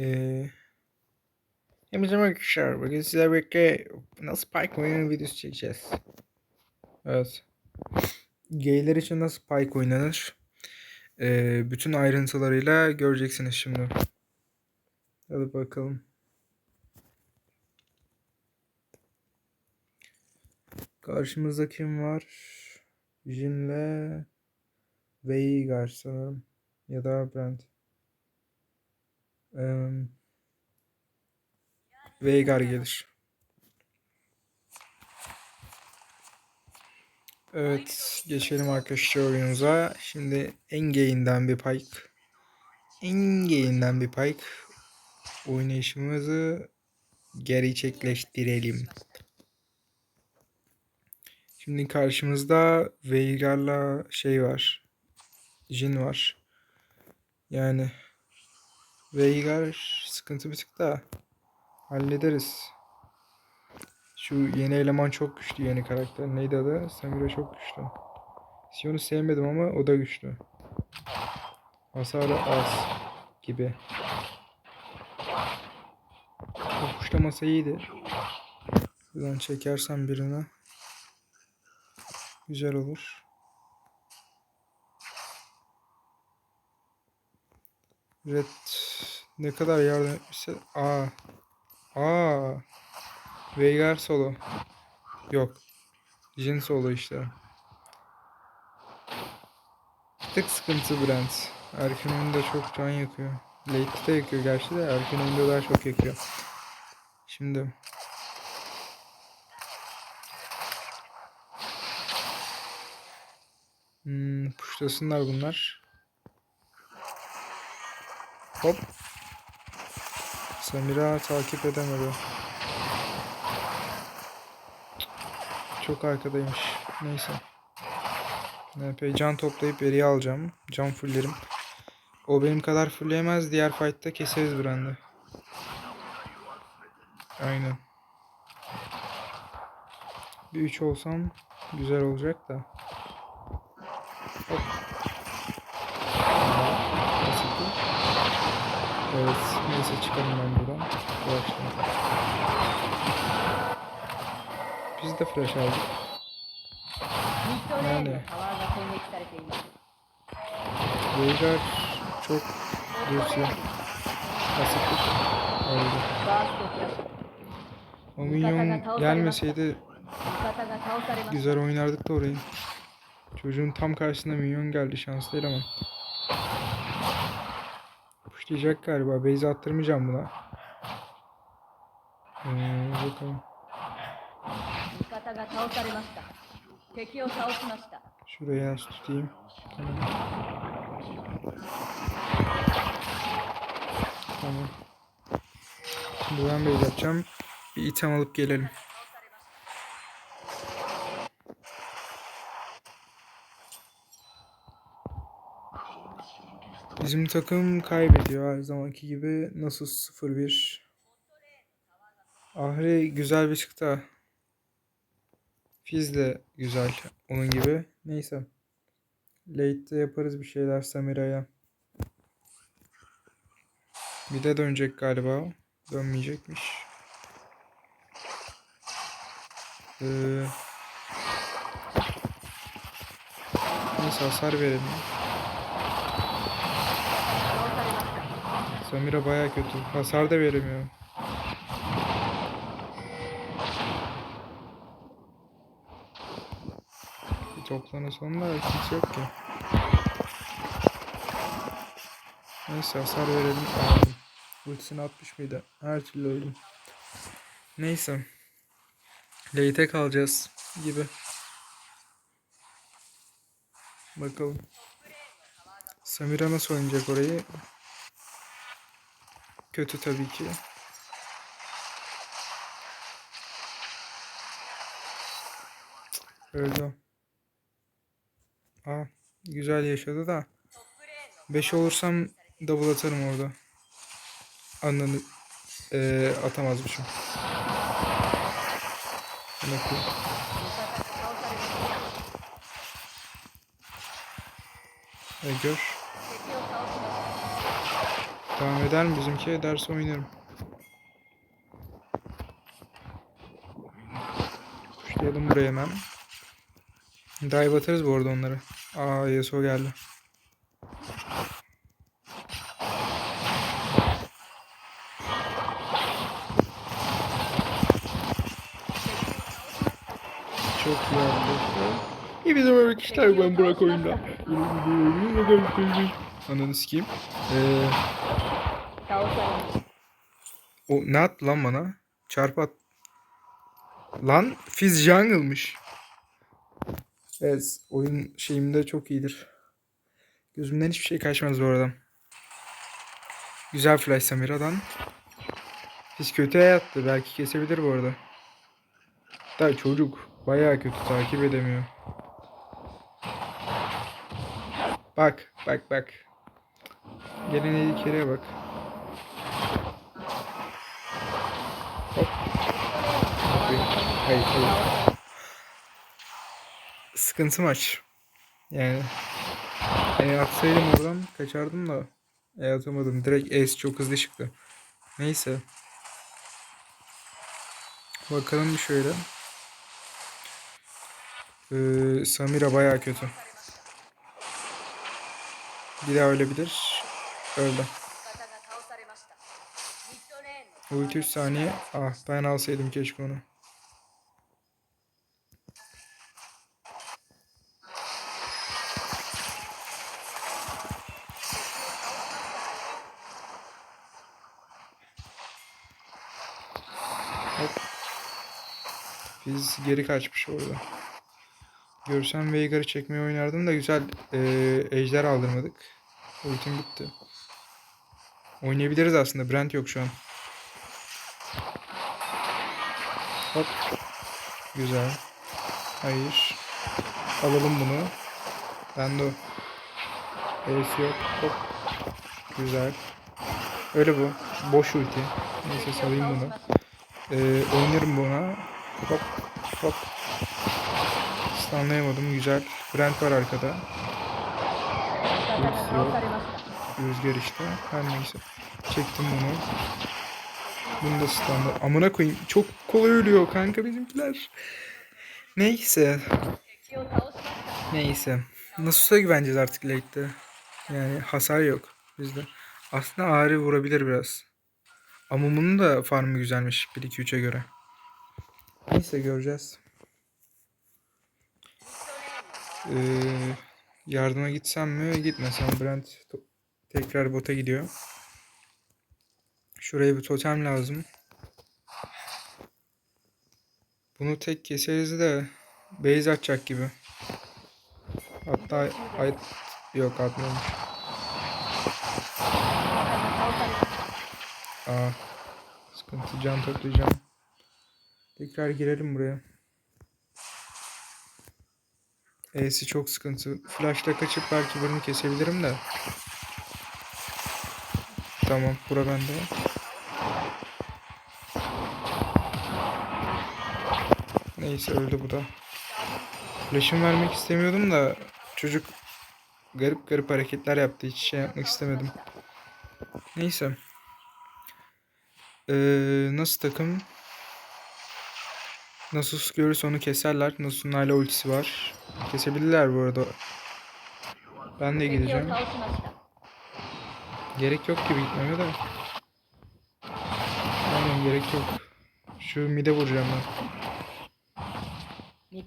Ee, Hepinize merhaba arkadaşlar. Bugün sizlerle birlikte nasıl Pike oyunu videosu çekeceğiz. Evet. Gayler için nasıl Pike oynanır? Ee, bütün ayrıntılarıyla göreceksiniz şimdi. Hadi bakalım. Karşımızda kim var? Jin'le Veigar sanırım. Ya da Brent. Eee Veigar gelir. Evet, geçelim arkadaşlar oyunumuza. Şimdi Engain'den bir pike. Engain'den bir pike. Oynayışımızı gerçekleştirelim. Şimdi karşımızda Veigar'la şey var. Jin var. Yani Veigar sıkıntı bir tık da hallederiz. Şu yeni eleman çok güçlü yeni karakter. Neydi adı? Samira çok güçlü. Sion'u sevmedim ama o da güçlü. Hasarı az gibi. Kokuşlaması iyiydi. Buradan çekersem birine güzel olur. Red ne kadar yardım etmişse aa aa Veigar solo. Yok. Jin solo işte. Bir tık sıkıntı Brent. Erken oyunda çok can yakıyor. Late'de de yakıyor gerçi de erken oyunda daha çok yakıyor. Şimdi Hmm, puşlasınlar bunlar. Hop. Samira takip edemedi. Çok arkadaymış. Neyse. NP can toplayıp eriye alacağım. Can fullerim. O benim kadar fullleyemez. Diğer fight'ta keseriz Brand'i. Aynen. Bir 3 olsam güzel olacak da. Hop. Evet. Neyse çıkalım ben buradan. Flash'tan. Biz de flash aldık. Yani. Beyler çok Rusya. Pasifik şey. öldü. O minyon gelmeseydi güzel oynardık da orayı. Çocuğun tam karşısına minyon geldi şanslı eleman. Başlayacak galiba. Beyzi attırmayacağım buna. Ee, bakalım. Şurayı yanlış tutayım. Tamam. tamam. Şimdi ben beyzi atacağım. Bir item alıp gelelim. Bizim takım kaybediyor her zamanki gibi. Nasıl 0-1. Ahri güzel bir çıktı. Fiz de güzel onun gibi. Neyse. Late'de yaparız bir şeyler Samira'ya. Bir de dönecek galiba. Dönmeyecekmiş. Ee, neyse hasar verelim. Samira baya kötü. Hasar da veremiyor. Toplanın sonunda kimse yok ki. Neyse hasar verelim. Aldım. Ultisini atmış mıydı? Her türlü öldüm. Neyse. Late'e kalacağız gibi. Bakalım. Samira nasıl oynayacak orayı? kötü tabii ki. Öldü. Aa, ah, güzel yaşadı da. 5 olursam double atarım orada. Ananı ee, atamazmışım. Bakayım. E, gör. Devam eder mi bizimki? Ederse oynarım. Kuşlayalım buraya hemen. Dive atarız bu arada onları. Aa Yasuo geldi. Çok iyi arkadaşlar. İyi bizim öyle kişiler ben Burak oyunda. Ananı sikeyim. Ee, o ne attı lan bana? Çarpı. Lan Fizz Jungle'mış. Evet oyun şeyimde çok iyidir. Gözümden hiçbir şey kaçmaz bu arada. Güzel flash Samira'dan. Fizz kötüye yattı. Belki kesebilir bu arada. Da çocuk bayağı kötü takip edemiyor. Bak bak bak. Gelen ilk bak. Hayır. Sıkıntı maç. Yani yani atsaydım oradan kaçardım da e, atamadım. Direkt es çok hızlı çıktı. Neyse. Bakalım şöyle. Ee, Samira baya kötü. Bir daha ölebilir. Öldü. Ulti 3 saniye. Ah ben alsaydım keşke onu. Geri kaçmış orada. Görsem Veigar'ı çekmeye oynardım da güzel eee, ejder aldırmadık. Ultim bitti. Oynayabiliriz aslında. Brent yok şu an. Hop. Güzel. Hayır. Alalım bunu. Ben de. Ace yok. Hop. Güzel. Öyle bu. Boş ulti. Neyse salayım bunu. Ee, oynarım buna. Hop hop. Stunlayamadım. Güzel. Brent var arkada. Rüz. Rüzgar işte. Her neyse. Çektim bunu. Bunu da standart. Amına koyayım. Çok kolay ölüyor kanka bizimkiler. Neyse. Neyse. Nasus'a güveneceğiz artık late'de. Yani hasar yok bizde. Aslında ağrı vurabilir biraz. Amum'un da farmı güzelmiş 1-2-3'e göre. Neyse göreceğiz. Ee, yardıma gitsem mi gitmesem Brent tekrar bota gidiyor. Şuraya bir totem lazım. Bunu tek keseriz de base atacak gibi. Hatta ay yok atmamış. Aa, sıkıntı can toplayacağım. Tekrar girelim buraya. E'si çok sıkıntı. Flash'la kaçıp belki birini kesebilirim de. Tamam bura bende. Neyse öldü bu da. Flash'ım vermek istemiyordum da çocuk garip garip hareketler yaptı. Hiç şey yapmak istemedim. Neyse. Ee, nasıl takım? Nasus görürse onu keserler. Nasus'un hala ultisi var. Kesebilirler bu arada. Ben de gideceğim. Gerek yok gibi gitmeme de. Aynen gerek yok. Şu mide vuracağım ben.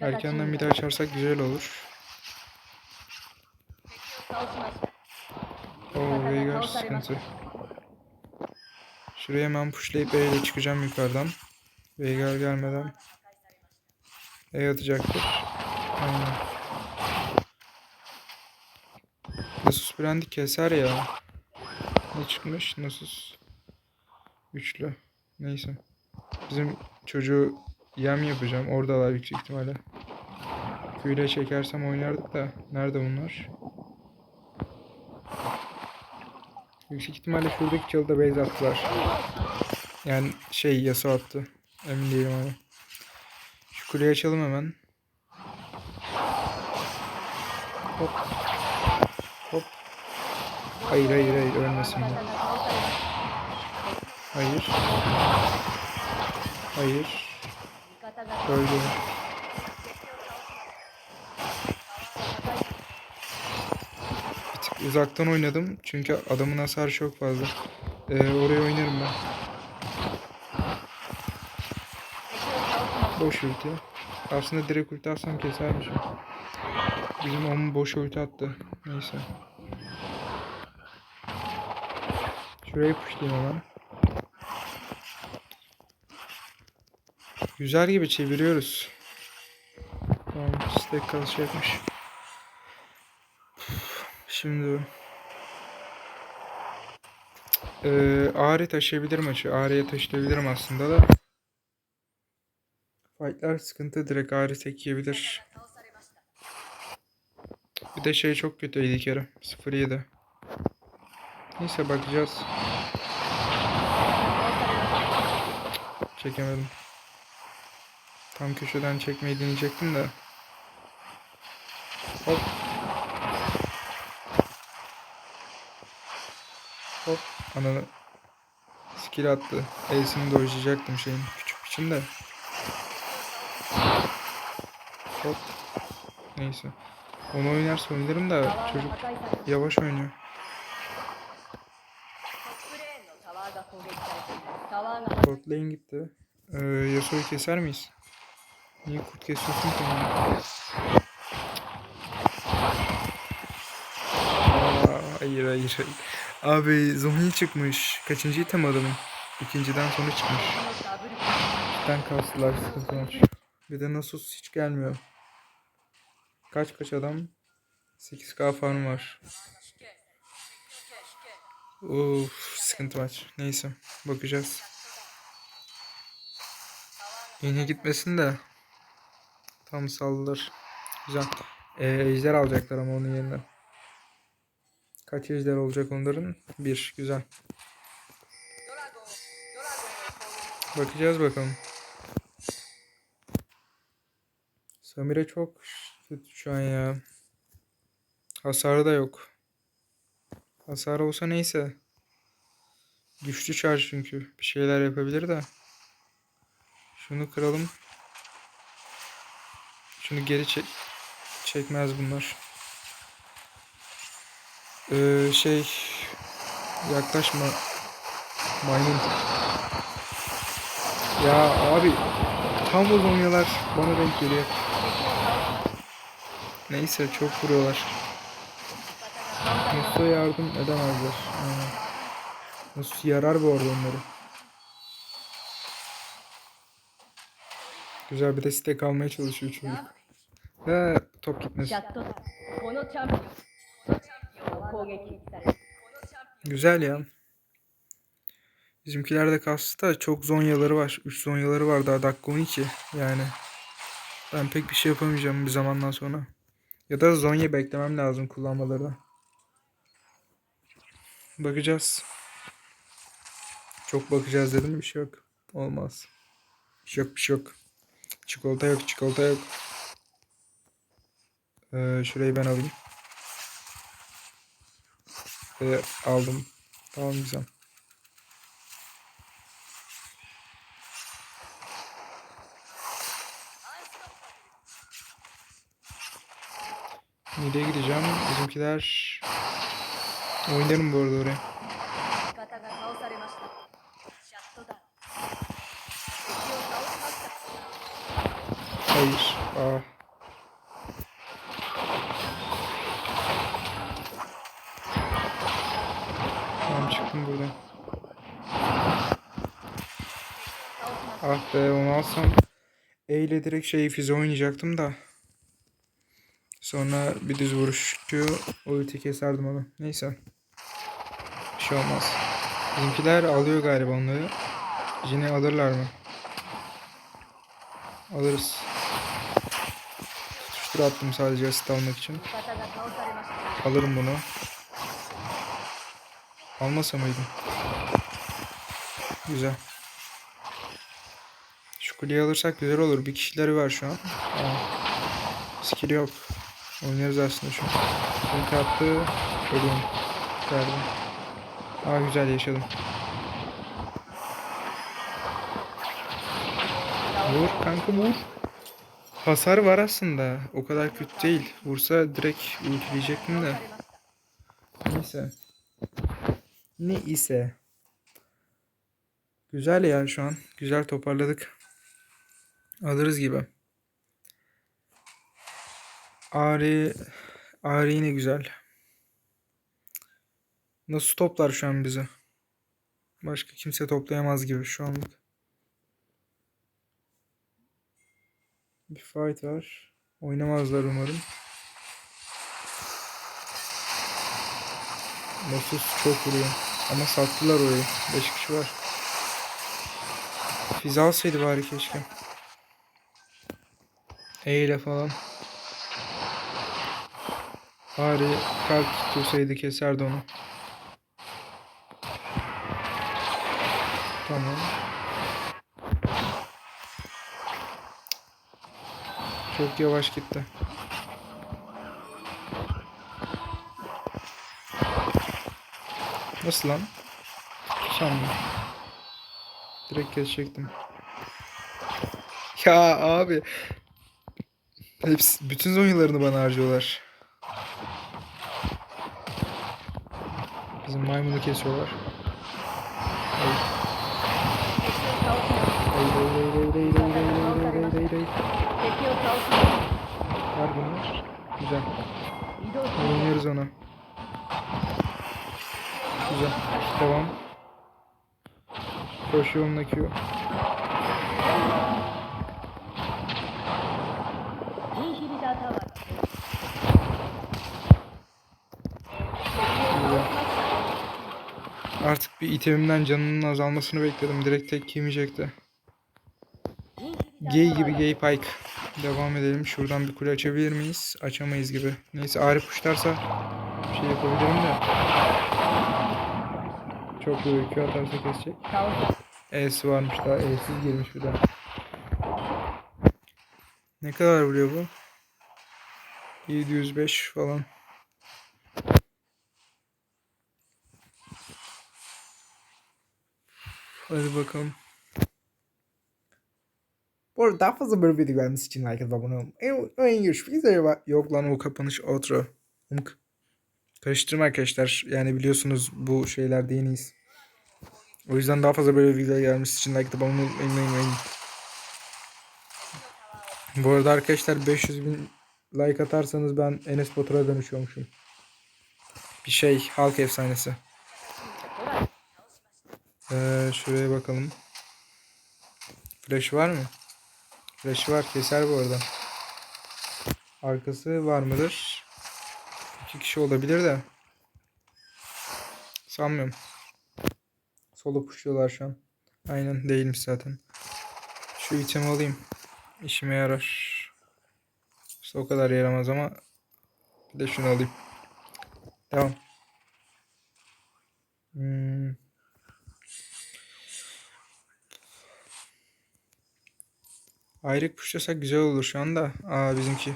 Erkenden mide açarsak güzel olur. Oo Veigar sıkıntı. Şuraya hemen pushlayıp E'yle çıkacağım yukarıdan. Veigar gelmeden. E atacaktır. Aynen. Nasus Brand'i keser ya. Ne çıkmış? Nasus. Üçlü. Neyse. Bizim çocuğu yem yapacağım. Oradalar yüksek ihtimalle. Küyle çekersem oynardık da. Nerede bunlar? Yüksek ihtimalle şuradaki çalıda base attılar. Yani şey yasa attı. Emin değilim ama. Kuleyi açalım hemen. Hop. Hop. Hayır hayır hayır ölmesin bu. Hayır. Hayır. Öldü. Bir tık uzaktan oynadım çünkü adamın hasarı çok fazla. Ee, oraya oynarım ben. Boş ulti. Aslında direkt ulti atsam kesermişim. Bizim onun boş ulti attı. Neyse. Şuraya pushlayayım hemen. Güzel gibi çeviriyoruz. Tamam stack kalacakmış. Şimdi ee, ağrı taşıyabilir maçı. Ağrıya taşıyabilirim aslında da fightler sıkıntı direkt ağrı sekiyebilir. Bir de şey çok kötü ilk yarı. 0-7. Neyse bakacağız. Çekemedim. Tam köşeden çekmeyi deneyecektim de. Hop. Hop. Ananı skill attı. E'sini dojlayacaktım şeyin. Küçük biçimde. Hop. Neyse. Onu oynarsa oynarım da çocuk yavaş oynuyor. Bot gitti. Ee, Yasuo'yu keser miyiz? Niye kurt kesiyorsun ki onu? Hayır hayır hayır. Abi Zonya çıkmış. Kaçıncı item adamın? İkinciden sonra çıkmış. Ben kastılar sıkıntı var. Bir de Nasus hiç gelmiyor. Kaç kaç adam? 8k farm var. Uf sıkıntı var. Neyse bakacağız. Yeni gitmesin de. Tam saldır. Güzel. Ee, ejder alacaklar ama onun yerine. Kaç ejder olacak onların? Bir. Güzel. Bakacağız bakalım. Samire çok kötü şu an ya. Hasarı da yok. Hasar olsa neyse. Güçlü şarj çünkü. Bir şeyler yapabilir de. Şunu kıralım. Şunu geri çek çekmez bunlar. Ee, şey yaklaşma maymun. Ya abi tam o bana denk geliyor. Neyse çok vuruyorlar. Musa yardım edemezler. Yani. Musa yarar bu arada onları. Güzel bir de stek almaya çalışıyor çocuk. Ve top gitmez. Güzel ya. Bizimkilerde kastı da çok zonyaları var. 3 zonyaları var daha dakika 12. Yani ben pek bir şey yapamayacağım bir zamandan sonra. Ya da zonya beklemem lazım kullanmalarına. Bakacağız. Çok bakacağız dedim bir şey yok. Olmaz. Bir şey yok bir şey yok. Çikolata yok çikolata yok. Ee, şurayı ben alayım. Ve aldım. Tamam güzel. Mid'e gideceğim. Bizimkiler... Oynarım bu arada oraya. Hayır. Aa. Tamam çıktım buradan. Ah be onu alsam E ile direkt şey füze oynayacaktım da. Sonra bir düz vuruş Q. Ulti keserdim onu. Neyse. Bir şey olmaz. Bizimkiler alıyor galiba onları. Yine alırlar mı? Alırız. Tutuştur attım sadece asit almak için. Alırım bunu. Almasa mıydım? Güzel. Şu kuleyi alırsak güzel olur. Bir kişileri var şu an. Aa, skill yok. Oynarız aslında şu an. Ulti attı. Ölüyorum. verdi. Aa güzel yaşadım. Vur kanka vur. Hasar var aslında. O kadar kötü değil. Vursa direkt ultileyecektim de. Neyse. Ne ise. Güzel ya şu an. Güzel toparladık. Alırız gibi. Ari Ari yine güzel. Nasıl toplar şu an bizi? Başka kimse toplayamaz gibi şu anlık. Bir fight var. Oynamazlar umarım. Nasus çok vuruyor. Ama sattılar orayı. 5 kişi var. Fiz alsaydı bari keşke. E ile falan. Bari kalp tutursaydı keserdi onu. Tamam. Çok yavaş gitti. Nasıl lan? Sandım. Direkt kesecektim. Ya abi. Hepsi, bütün zonyalarını bana harcıyorlar. Bizim maymunu kesiyorlar. Var bunlar. Güzel. Oynuyoruz ona. Güzel. Devam. Koşuyor onun akıyor. Artık bir itemimden canının azalmasını bekledim. Direkt tek yemeyecekti. Gay gibi gay pike. Devam edelim. Şuradan bir kule açabilir miyiz? Açamayız gibi. Neyse Arif uçlarsa bir şey yapabilirim de. Çok iyi uyku atarsa kesecek. E'si varmış daha. E'siz girmiş bir daha. Ne kadar vuruyor bu? 705 falan. Hadi bakalım. Bu arada daha fazla böyle video gelmesi için like atıp abone olun. En, en görüşmek üzere. Yok lan o kapanış outro. Karıştırma arkadaşlar. Yani biliyorsunuz bu şeylerde yeniyiz. O yüzden daha fazla böyle video gelmesi için like atıp abone unutmayın. Bu arada arkadaşlar 500 bin like atarsanız ben Enes Batur'a dönüşüyormuşum. Bir şey halk efsanesi. Ee, şuraya bakalım. Flash var mı? Flash var keser bu arada. Arkası var mıdır? İki kişi olabilir de. Sanmıyorum. Solo pushluyorlar şu an. Aynen değilmiş zaten. Şu itemi alayım. İşime yarar. İşte o kadar yaramaz ama bir de şunu alayım. Devam. Hmm. Ayrık pushlasak güzel olur şu anda. Aa bizimki.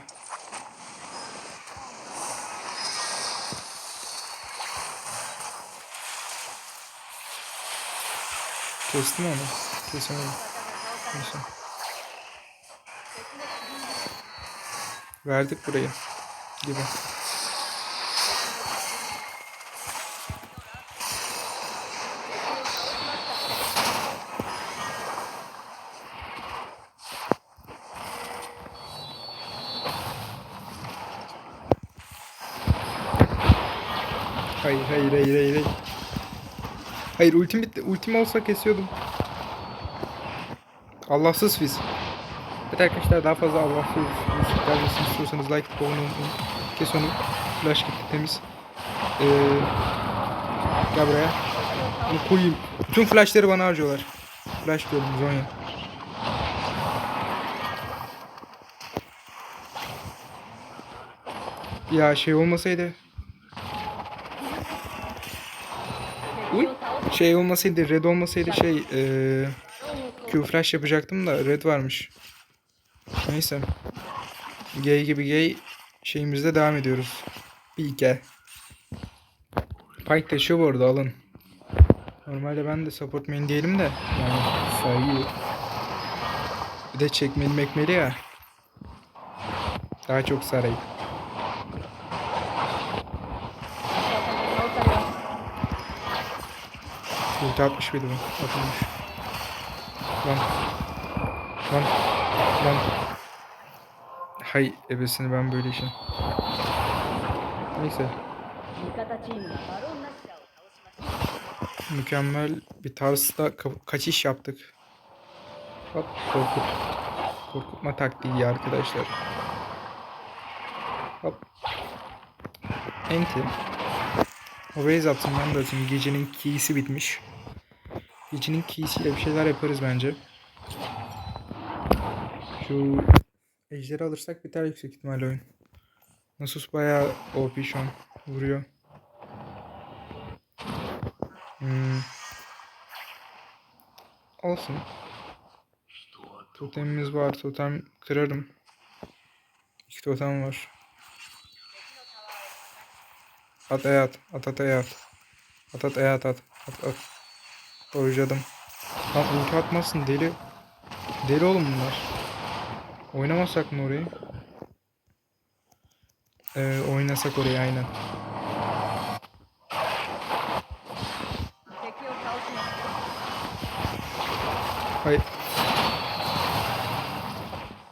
Kestim onu. Kesemedim. Neyse. Verdik burayı. Gibi. Hayır hayır hayır hayır hayır. Ultim bitti. Ultim olsa kesiyordum. Allahsız fiz. Evet arkadaşlar daha fazla Allahsız fiz gelmesini istiyorsanız like atıp olmayı Kes onu. Flash gitti temiz. Ee, gel buraya. Bunu koyayım. Bütün flashları bana harcıyorlar. Flash diyorum Zonya. Ya şey olmasaydı şey olmasaydı red olmasaydı şey eee Q flash yapacaktım da red varmış. Neyse. Gay gibi gay şeyimizde devam ediyoruz. Bir hikaye. Spike taşıyor bu arada alın. Normalde ben de support main değilim de. Yani sayıyor. Bir de çekmeli mekmeli ya. Daha çok sarayım. Kötü atmış bir Atılmış. Lan. Lan. Lan. Hay ebesini ben böyle işim. Neyse. Mükemmel bir tarzda ka kaçış yaptık. Bak korkut. Korkutma taktiği arkadaşlar. Hop. Enti. Waze attım ben de atayım. Gecenin keyisi bitmiş. Gecenin key'siyle bir şeyler yaparız bence. Şu ejderi alırsak biter yüksek ihtimalle oyun. Nasus bayağı OP şu an. Vuruyor. Hmm. Olsun. Totemimiz var. Totem kırarım. İki totem var. At aya at. At at aya at. At at aya at at. At at. Dojladım. Lan ulti atmasın deli. Deli oğlum bunlar. Oynamasak mı orayı? Ee, oynasak orayı aynen. Hayır.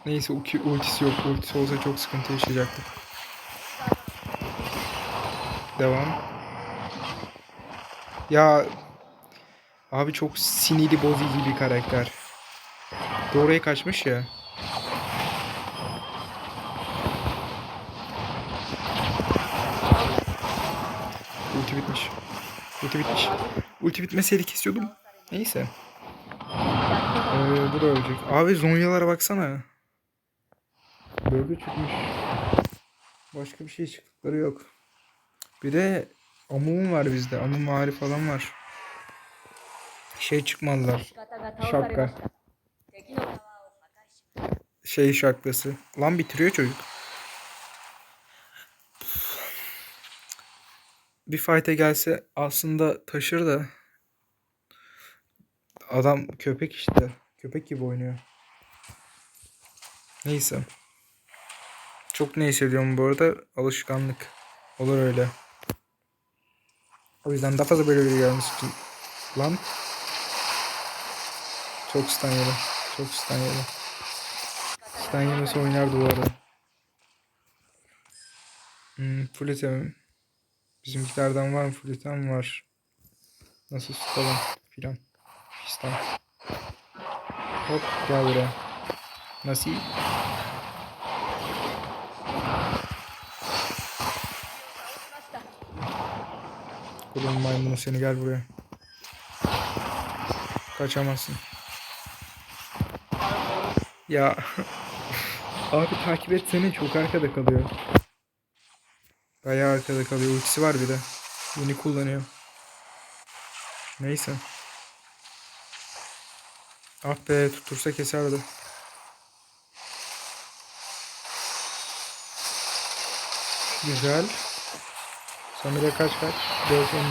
Neyse ultisi yok. Ultisi olsa çok sıkıntı yaşayacaktık. Devam. Ya abi çok sinirli bozucu bir karakter. Doğruya kaçmış ya. Ulti bitmiş. Ulti bitmiş. Ulti bitmeseydi kesiyordum. Neyse. Ee, bu da ölecek. Abi zonyalara baksana. Bölge çıkmış. Başka bir şey çıktıkları yok. Bir de Amum var bizde. Amum hali falan var şey çıkmalılar. Şapka. Şey şapkası. Lan bitiriyor çocuk. Bir fight'e gelse aslında taşır da adam köpek işte. Köpek gibi oynuyor. Neyse. Çok ne hissediyorum bu arada. Alışkanlık. Olur öyle. O yüzden daha fazla böyle videolar için lan çok stun yedi. Çok stun yedi. Stun yemesi oynardı bu arada. Hmm, full item. Bizimkilerden var mı? Full var. Nasıl tutalım filan. Fistan. Hop gel buraya. Nasıl? Kulun maymunu seni gel buraya. Kaçamazsın. Ya abi takip etsene çok arkada kalıyor. Bayağı arkada kalıyor. Ultisi var bir de. Yeni kullanıyor. Neyse. Ah be tutursa keserdi. Güzel. Samira kaç kaç? 4 12.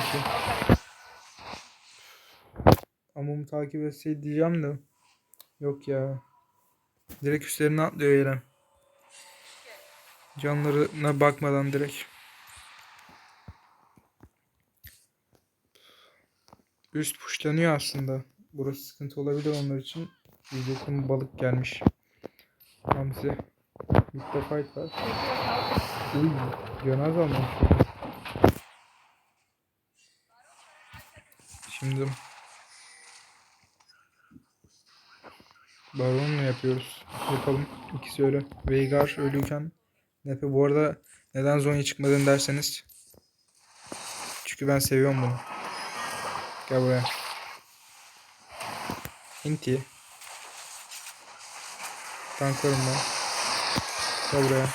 Amum takip etseydi diyeceğim de. Yok ya. Direkt üstlerine atlıyor Eren. Canlarına bakmadan direkt. 3 puşlanıyor aslında. Burası sıkıntı olabilir onlar için. Diyecektim balık gelmiş. Hamsi. Bitti fight var. Uy, yanaz almamış. Şimdi Baron'la yapıyoruz. Yapalım. İkisi öyle. Veigar ölüyken Nepe bu arada neden Zonya çıkmadın derseniz çünkü ben seviyorum bunu. Gel buraya. Inti. Tanklarım ben. Gel buraya.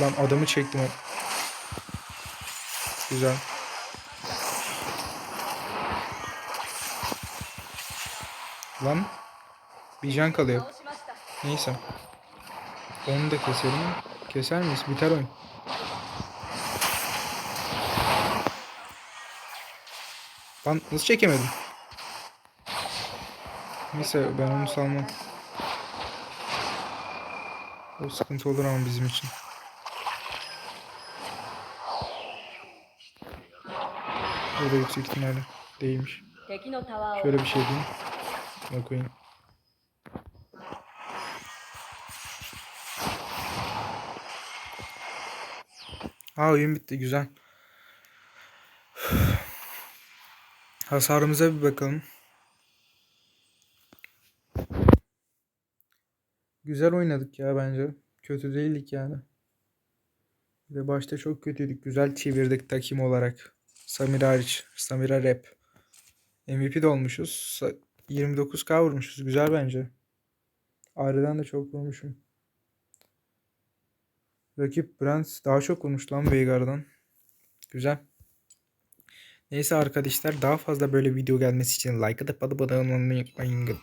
Lan adamı çektim. Güzel. Lan. Bir can kalıyor. Neyse. Onu da keselim. Keser miyiz? Biter oyun. Lan nasıl çekemedim? Neyse ben onu salmam. O sıkıntı olur ama bizim için. Burada yüksek ihtimalle değilmiş. Şöyle bir şey diyeyim. Bakayım. Aa oyun bitti güzel. Hasarımıza bir bakalım. Güzel oynadık ya bence. Kötü değildik yani. Bir de başta çok kötüydük. Güzel çevirdik takım olarak. Samira hariç. Samira rap. MVP de olmuşuz. Sa- 29k vurmuşuz. Güzel bence. Ayrıdan da çok vurmuşum. Rakip Brent daha çok vurmuş lan Veigar'dan. Güzel. Neyse arkadaşlar daha fazla böyle video gelmesi için like atıp abone olmayı unutmayın.